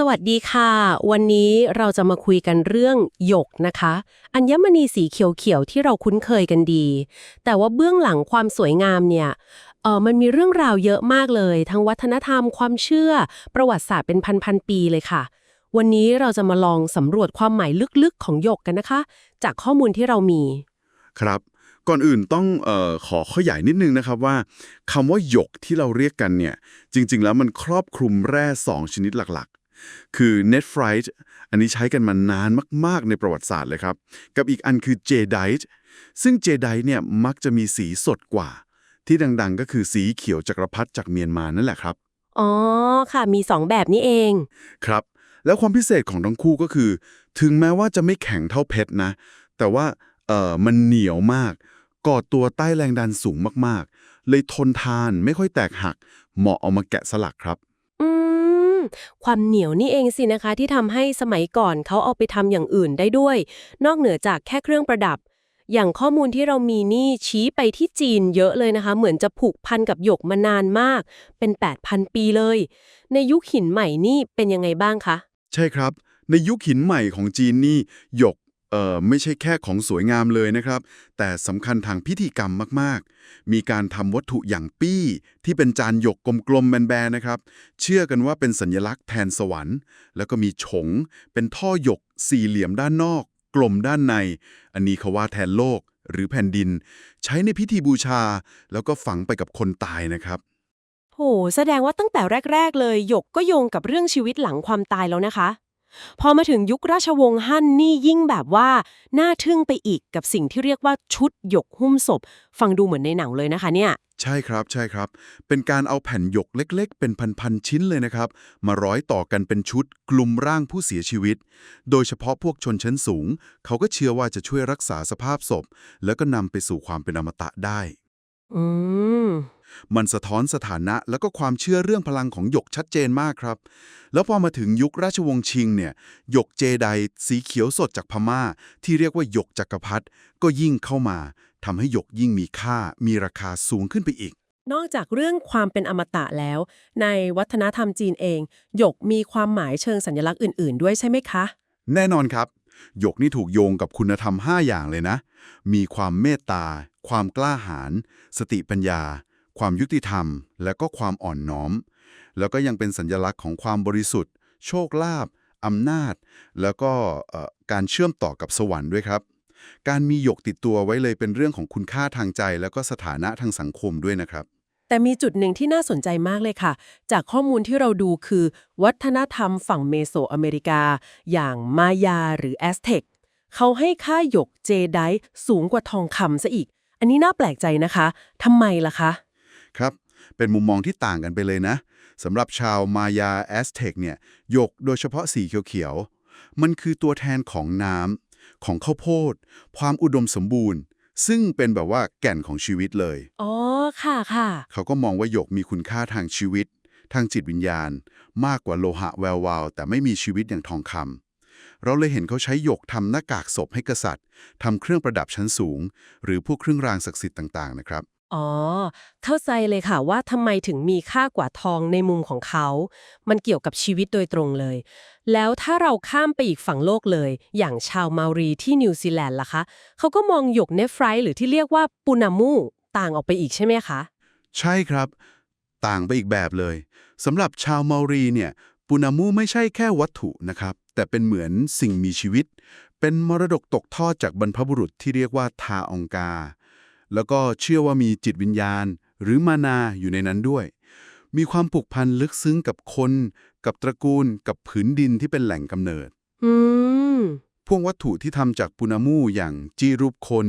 สวัสดีค่ะ วันนี้เราจะมาคุยกันเรื่องหยกนะคะ อัญมณีสีเขียวๆที่เราคุ้นเคยกันดี แต่ว่าเบื้องหลังความสวยงามเนี่ยเออมันมีเรื่องราวเยอะมากเลย ทั้งวัฒนธรรมความเชื่อ ประวัติศาสตร์เป็นพันๆปีเลยค่ะ วันนี้เราจะมาลองสำรวจความหมายลึกๆของหยกกันนะคะ จากข้อมูลที่เรามี ครับก่อนอื่นต้องเอ่อขอขยายนิดนึงนะครับว่าคำว่าหยกที่เราเรียกกันเนี่ยจริง ๆ แล้วมันครอบคลุมแร่ 2 ชนิดหลัก คือ net f r i t e อันนี้ใช้กันมานานมากๆในประวัติศาสตร์เลยครับ กับอีกอันคือ jadeite ซึ่ง jadeite เนี่ยมักจะมีสีสดกว่า ที่ดังๆ ก็คือสีเขียวจักรพรรดิจากเมียนมานั่นแหละครับ อ๋อค่ะมีสองแบบนี้เอง ครับ แล้วความพิเศษของทั้งคู่ก็คือ ถึงแม้ว่าจะไม่แข็งเท่าเพชรนะ แต่ว่าเอ่อมันเหนียวมากก่อตัวใต้แรงดันสูงมากๆ เลยทนทานไม่ค่อยแตกหัก เหมาะเอามาแกะสลักครับอื ม ความเหนียวนี่เองสินะคะ ที่ทำให้สมัยก่อนเขาเอาไปทำอย่างอื่นได้ด้วย นอกเหนือจากแค่เครื่องประดับ อย่างข้อมูลที่เรามีนี่ชี้ไปที่จีนเยอะเลยนะคะ เหมือนจะผูกพันกับหยกมานานมาก เป็น 8,000 ปีเลย ในยุคหินใหม่นี่เป็นยังไงบ้างคะ ใช่ครับ ในยุคหินใหม่ของจีนนี่หยก เอ่อไม่ใช่แค่ของสวยงามเลยนะครับ แต่สำคัญทางพิธีกรรมมากๆ มีการทำวัตถุอย่างปี้ ที่เป็นจานหยกกลมๆแบนๆนะครับ เชื่อกันว่าเป็นสัญลักษณ์แทนสวรรค์ แล้วก็มีฉง เป็นท่อหยก สี่เหลี่ยมด้านนอก กลมด้านใน อันนี้เขาว่าแทนโลกหรือแผ่นดิน ใช้ในพิธีบูชา แล้วก็ฝังไปกับคนตายนะครับโหแสดงว่าตั้งแต่แรก ๆ เลยหยกก็โยงกับเรื่องชีวิตหลังความตายแล้วนะคะ พอมาถึงยุคราชวงศ์ฮั่นนี่ยิ่งแบบว่า น่าทึ่งไปอีกกับสิ่งที่เรียกว่าชุดหยกหุ้มศพ ฟังดูเหมือนในหนังเลยนะคะเนี่ย ใช่ครับใช่ครับ เป็นการเอาแผ่นหยกเล็กๆ เป็นพันๆชิ้นเลยนะครับ มาร้อยต่อกันเป็นชุดกลุ่มร่างผู้เสียชีวิต โดยเฉพาะพวกชนชั้นสูง เขาก็เชื่อว่าจะช่วยรักษาสภาพศพ แล้วก็นำไปสู่ความเป็นอมตะได้ อืม มันสะท้อนสถานะแล้วก็ความเชื่อเรื่องพลังของหยกชัดเจนมากครับ แล้วพอมาถึงยุคราชวงศ์ชิงเนี่ย หยกเจไดสีเขียวสดจากพม่า ที่เรียกว่าหยกจักรพรรดิก็ยิ่งเข้ามาทำให้หยกยิ่งมีค่า มีราคาสูงขึ้นไปอีก นอกจากเรื่องความเป็นอมตะแล้ว ในวัฒนธรรมจีนเอง หยกมีความหมายเชิงสัญลักษณ์อื่น ๆ ด้วยใช่ไหมคะ แน่นอนครับ หยกนี่ถูกโยงกับคุณธรรม 5 อย่างเลยนะ มีความเมตตา ความกล้าหาญสติปัญญา ความยุติธรรม และก็ความอ่อนน้อม แล้วก็ยังเป็นสัญลักษณ์ของความบริสุทธิ์ โชคลาภอำนาจ แล้วก็การเชื่อมต่อกับสวรรค์ด้วยครับ การมีหยกติดตัวไว้เลยเป็นเรื่องของคุณค่าทางใจ แล้วก็สถานะทางสังคมด้วยนะครับแต่มีจุดหนึ่งที่น่าสนใจมากเลยค่ะ จากข้อมูลที่เราดูคือ วัฒนธรรมฝั่งเมโสอเมริกา อย่างมายาหรือแอสเท็กเขาให้ค่าหยกเจไดสูงกว่าทองคำซะอีก อันนี้น่าแปลกใจนะคะทำไมล่ะคะ ครับ เป็นมุมมองที่ต่างกันไปเลยนะสำหรับชาวมายาแอสเท็กเนี่ยหยกโดยเฉพาะสีเขียวๆ มันคือตัวแทนของน้ำของข้าวโพด ความอุดมสมบูรณ์ ซึ่งเป็นแบบว่าแก่นของชีวิตเลย อ๋อ ค่ะค่ะ เขาก็มองว่าหยกมีคุณค่าทางชีวิต ทางจิตวิญญาณ มากกว่าโลหะแวววาว แต่ไม่มีชีวิตอย่างทองคำ เราเลยเห็นเขาใช้หยกทำหน้ากากศพให้กษัตริย์ทำเครื่องประดับชั้นสูง หรือพวกเครื่องรางศักดิ์สิทธิ์ต่างๆนะครับ อ๋อ เข้าใจเลยค่ะว่าทำไมถึงมีค่ากว่าทองในมุมของเขา มันเกี่ยวกับชีวิตโดยตรงเลย แล้วถ้าเราข้ามไปอีกฝั่งโลกเลย อย่างชาวมารีที่นิวซีแลนด์ล่ะคะ เขาก็มองหยกเนฟไรหรือที่เรียกว่าปูนามูต่างออกไปอีกใช่ไหมคะ ใช่ครับ ต่างไปอีกแบบเลยสำหรับชาวเมารีเนี่ยปูนามูไม่ใช่แค่วัตถุนะครับ แต่เป็นเหมือนสิ่งมีชีวิต เป็นมรดกตกทอดจากบรรพบุรุษที่เรียกว่าทาองกา แล้วก็เชื่อว่ามีจิตวิญญาณ หรือมานาอยู่ในนั้นด้วย มีความผูกพันลึกซึ้งกับคน กับตระกูล กับผืนดินที่เป็นแหล่งกำเนิดอืมพวกวัตถุที่ทำจากปูนามูอย่างจีรูปคน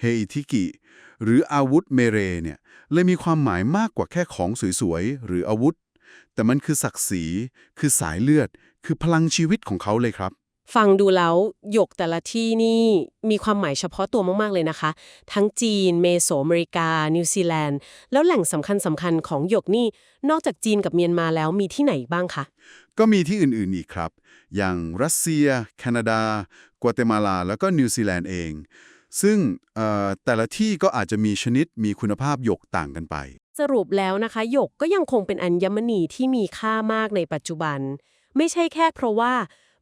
เฮอิทิกิ หรืออาวุธเมเรเนี่ยเลยมีความหมายมากกว่าแค่ของสวยๆ หรืออาวุธ แต่มันคือศักดิ์ศรี คือสายเลือด คือพลังชีวิตของเขาเลยครับ ฟังดูแล้วหยกแต่ละที่นี่มีความหมายเฉพาะตัวมาก ๆ เลยนะคะ ทั้งจีน เมโสอเมริกา นิวซีแลนด์ แล้วแหล่งสำคัญสำคัญของหยกนี่ นอกจากจีนกับเมียนมาแล้วมีที่ไหนอีกบ้างคะ ก็มีที่อื่นๆอีกครับ อย่างรัสเซีย แคนาดา กัวเตมาลา แล้วก็นิวซีแลนด์เอง ซึ่งเอ่อแต่ละที่ก็อาจจะมีชนิดมีคุณภาพหยกต่างกันไป สรุปแล้วนะคะหยกก็ยังคงเป็นอัญมณีที่มีค่ามากในปัจจุบัน ไม่ใช่แค่เพราะว่า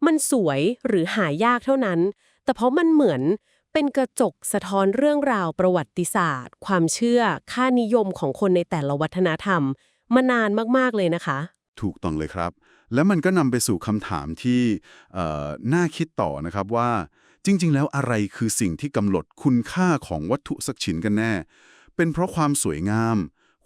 มันสวยหรือหายากเท่านั้น แต่เพราะมันเหมือนเป็นกระจกสะท้อนเรื่องราวประวัติศาสตร์ ความเชื่อค่านิยมของคนในแต่ละวัฒนธรรม มานานมาก ๆ เลยนะคะ ถูกต้องเลยครับ แล้วมันก็นำไปสู่คำถามที่น่าคิดต่อนะครับว่าจริง ๆ แล้วอะไรคือสิ่งที่กำหนดคุณค่าของวัตถุสักชิ้นกันแน่ เป็นเพราะความสวยงาม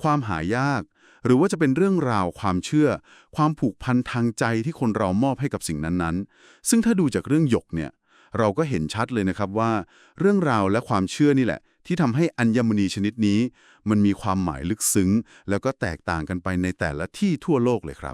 ความหายาก หรือว่าจะเป็นเรื่องราวความเชื่อ ความผูกพันทางใจที่คนเรามอบให้กับสิ่งนั้นๆ ซึ่งถ้าดูจากเรื่องหยกเนี่ยเราก็เห็นชัดเลยนะครับว่า เรื่องราวและความเชื่อนี่แหละ ที่ทำให้อัญมณีชนิดนี้ มันมีความหมายลึกซึ้ง แล้วก็แตกต่างกันไปในแต่ละที่ทั่วโลกเลยครับ